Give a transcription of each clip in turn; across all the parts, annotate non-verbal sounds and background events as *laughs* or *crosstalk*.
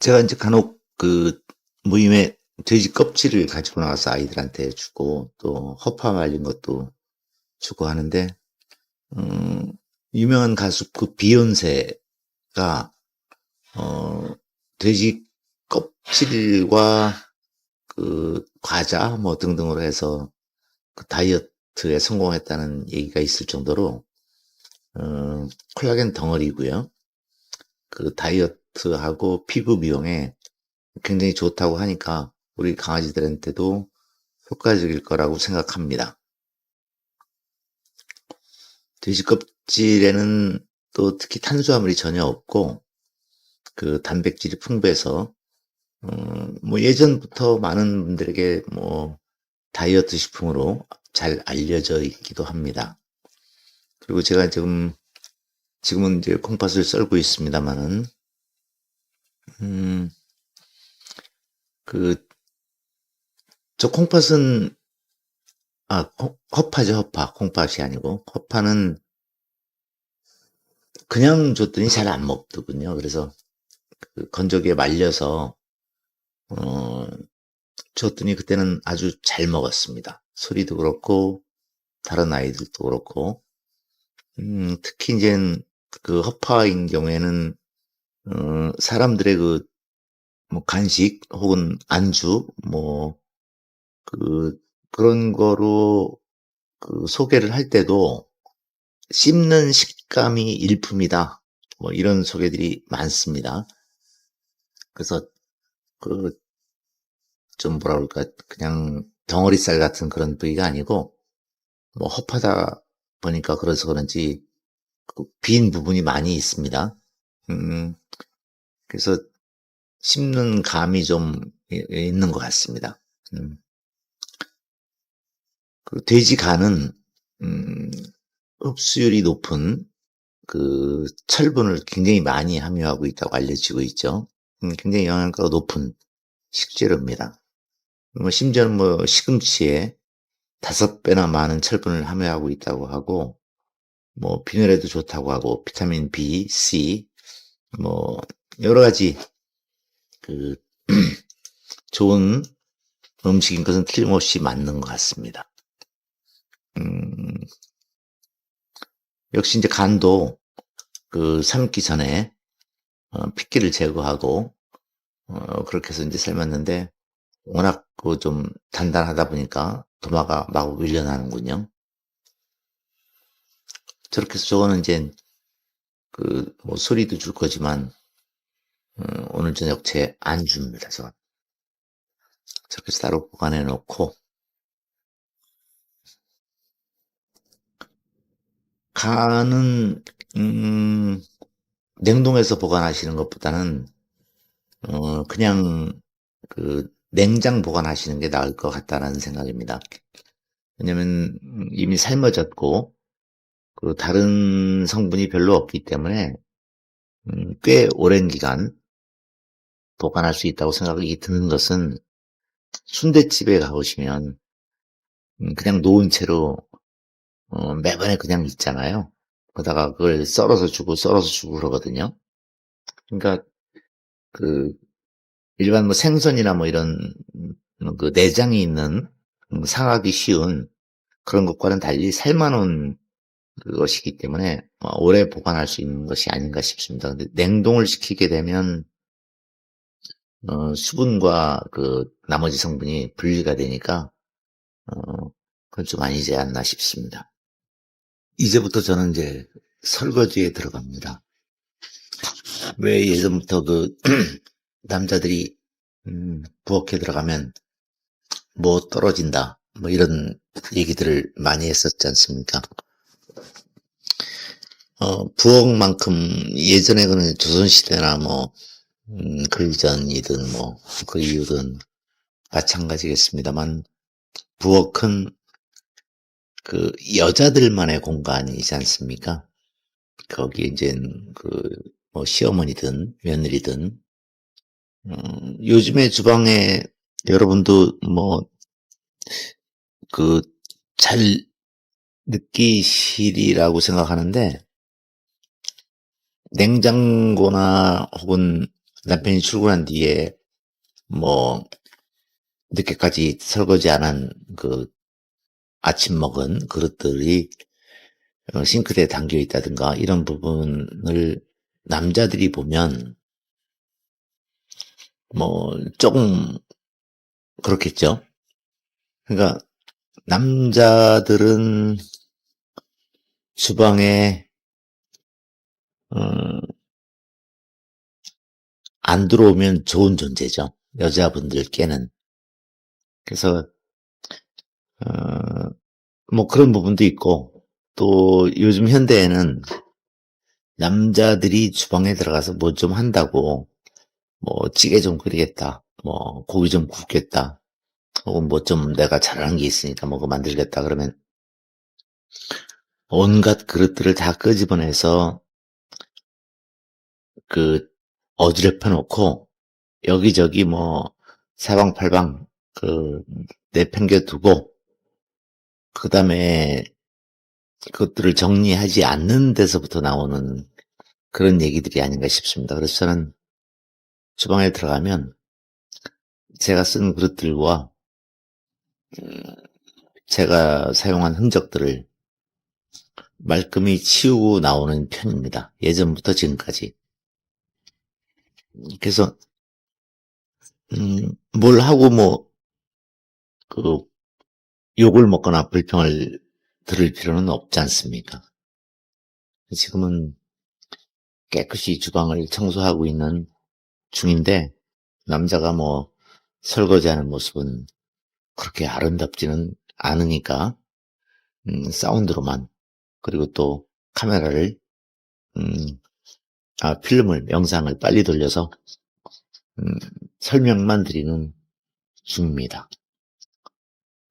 제가 이제 간혹 그 모임에 돼지 껍질을 가지고 나와서 아이들한테 주고 또 허파 말린 것도 주고 하는데 음, 유명한 가수 그 비욘세가 어, 돼지 껍질과 그 과자 뭐 등등으로 해서 그 다이어트에 성공했다는 얘기가 있을 정도로 어, 콜라겐 덩어리고요. 그 다이어트 하고 피부 미용에 굉장히 좋다고 하니까 우리 강아지들한테도 효과적일 거라고 생각합니다. 돼지 껍질에는 또 특히 탄수화물이 전혀 없고 그 단백질이 풍부해서 음, 뭐 예전부터 많은 분들에게 뭐 다이어트 식품으로 잘 알려져 있기도 합니다. 그리고 제가 지금 지금은 이제 콩팥을 썰고 있습니다만은 음, 그, 저 콩팥은, 아, 허- 허파죠, 허파. 콩팥이 아니고. 허파는 그냥 줬더니 잘 안 먹더군요. 그래서 그 건조기에 말려서, 어, 줬더니 그때는 아주 잘 먹었습니다. 소리도 그렇고, 다른 아이들도 그렇고, 음, 특히 이제 그 허파인 경우에는, 어, 사람들의 그 뭐 간식 혹은 안주 뭐 그 그런 거로 그 소개를 할 때도 씹는 식감이 일품이다. 뭐 이런 소개들이 많습니다. 그래서 그 좀 뭐라 그럴까 그냥 덩어리살 같은 그런 부위가 아니고 뭐 허파다 보니까 그래서 그런지 그 빈 부분이 많이 있습니다. 음, 그래서 씹는 감이 좀 이- 있는 것 같습니다. 음. 그 돼지 간은 음, 흡수율이 높은 그 철분을 굉장히 많이 함유하고 있다고 알려지고 있죠. 음, 굉장히 영양가가 높은 식재료입니다. 뭐 심지어는 뭐 시금치에 다섯 배나 많은 철분을 함유하고 있다고 하고 뭐 비늘에도 좋다고 하고 비타민 B, C 뭐 여러 가지 그 *clears throat* 좋은 음식인 것은 틀림없이 맞는 것 같습니다. 음, 역시 이제 간도 그 삶기 전에 어, 핏기를 제거하고 어, 그렇게 해서 이제 삶았는데 워낙 그 좀 단단하다 보니까 도마가 마구 밀려나는군요. 저렇게 해서 저거는 이제 그 뭐 소리도 줄 거지만 음, 오늘 저녁 제 안주입니다. 저 저렇게 해서 따로 보관해 놓고 간은 음, 냉동해서 보관하시는 것보다는 어, 그냥 그 냉장 보관하시는 게 나을 것 같다는 생각입니다. 왜냐면 음, 이미 삶아졌고 그 다른 성분이 별로 없기 때문에 음, 꽤 오랜 기간 보관할 수 있다고 생각이 드는 것은 순대집에 가보시면 음, 그냥 놓은 채로 어, 매번에 그냥 있잖아요. 그러다가 그걸 썰어서 주고 썰어서 주고 그러거든요. 그러니까 그 일반 뭐 생선이나 뭐 이런 음, 그 내장이 있는 음, 상하기 쉬운 그런 것과는 달리 삶아놓은 것이기 때문에 어, 오래 보관할 수 있는 것이 아닌가 싶습니다. 근데 냉동을 시키게 되면 어, 수분과 그 나머지 성분이 분리가 되니까 어, 그건 좀 아니지 않나 싶습니다. 이제부터 저는 이제 설거지에 들어갑니다. 왜 예전부터 그 *clears throat* 남자들이 음, 부엌에 들어가면 뭐 떨어진다 뭐 이런 얘기들을 많이 했었지 않습니까? 어, 부엌만큼 예전에 그는 조선시대나 뭐, 음, 그 이전이든 뭐, 그 이후든 마찬가지겠습니다.만, 부엌은 그 여자들만의 공간이지 않습니까? 거기에 이제 그, 뭐, 시어머니든 며느리든, 음, 요즘에 주방에 여러분도 뭐, 그, 잘 느끼시리라고 생각하는데, 냉장고나 혹은 남편이 출근한 뒤에 뭐 늦게까지 설거지 안 한 그 아침 먹은 그릇들이 어, 싱크대에 담겨 있다든가 이런 부분을 남자들이 보면 뭐 조금 그렇겠죠. 그러니까 남자들은 주방에 어, 안 들어오면 좋은 존재죠. 여자분들께는. 그래서 어, 뭐 그런 부분도 있고 또 요즘 현대에는 남자들이 주방에 들어가서 뭐 좀 한다고 뭐 찌개 좀 끓이겠다 뭐 고기 좀 굽겠다 혹은 뭐 좀 내가 잘하는 게 있으니까 뭐 만들겠다 그러면 온갖 그릇들을 다 끄집어내서 그 어지럽혀 놓고 여기저기 뭐 사방팔방 그 내팽겨 두고 그 다음에 그것들을 정리하지 않는 데서부터 나오는 그런 얘기들이 아닌가 싶습니다. 그래서 저는 주방에 들어가면 제가 쓴 그릇들과 음, 제가 사용한 흔적들을 말끔히 치우고 나오는 편입니다. 예전부터 지금까지. 그래서 음, 뭘 하고 뭐, 그, 욕을 먹거나 불평을 들을 필요는 없지 않습니까? 지금은 깨끗이 주방을 청소하고 있는 중인데, 남자가 뭐, 설거지하는 모습은 그렇게 아름답지는 않으니까, 음, 사운드로만, 그리고 또 카메라를, 음, 아, 필름을, 영상을 빨리 돌려서, 음, 설명만 드리는 중입니다.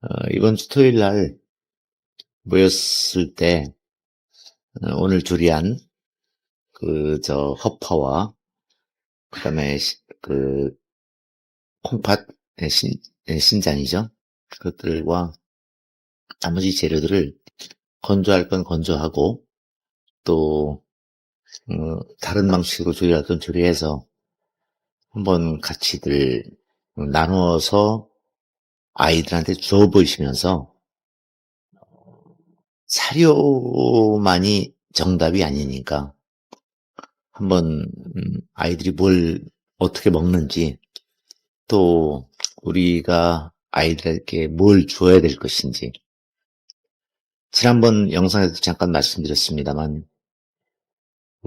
어, 이번 주 토요일 날 모였을 때 어, 오늘 조리한 그 저 허파와 그 다음에 시- 그 콩팥 네, 신, 네, 신장이죠. 그것들과 나머지 재료들을 건조할 건 건조하고 또 어, 다른 방식으로 조리할 건 조리해서 한번 같이들 나누어서 아이들한테 줘 보시면서 사료만이 정답이 아니니까 한번 음, 아이들이 뭘 어떻게 먹는지 또 우리가 아이들에게 뭘 줘야 될 것인지. 지난번 영상에서 잠깐 말씀드렸습니다만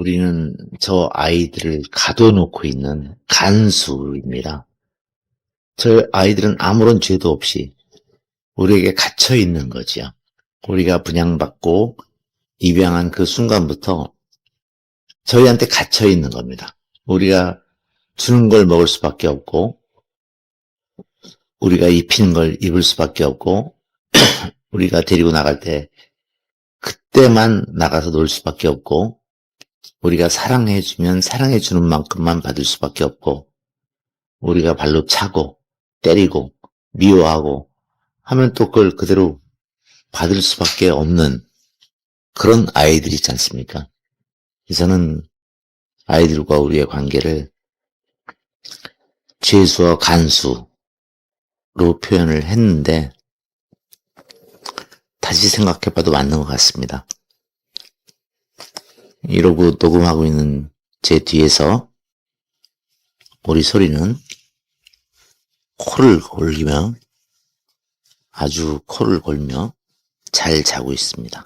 우리는 저 아이들을 가둬놓고 있는 간수입니다. 저 아이들은 아무런 죄도 없이 우리에게 갇혀 있는 거지요. 우리가 분양받고 입양한 그 순간부터 저희한테 갇혀 있는 겁니다. 우리가 주는 걸 먹을 수밖에 없고, 우리가 입히는 걸 입을 수밖에 없고, *clears throat* 우리가 데리고 나갈 때 그때만 나가서 놀 수밖에 없고, 우리가 사랑해주면 사랑해주는 만큼만 받을 수밖에 없고, 우리가 발로 차고, 때리고, 미워하고, 하면 또 그걸 그대로 받을 수밖에 없는 그런 아이들이 있지 않습니까? 저는 아이들과 우리의 관계를 죄수와 간수로 표현을 했는데, 다시 생각해봐도 맞는 것 같습니다. 이러고 녹음하고 있는 제 뒤에서 우리 소리는 코를 골리며 아주 코를 골며 잘 자고 있습니다.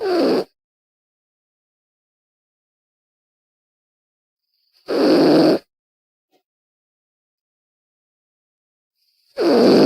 음. Grrrr. *laughs*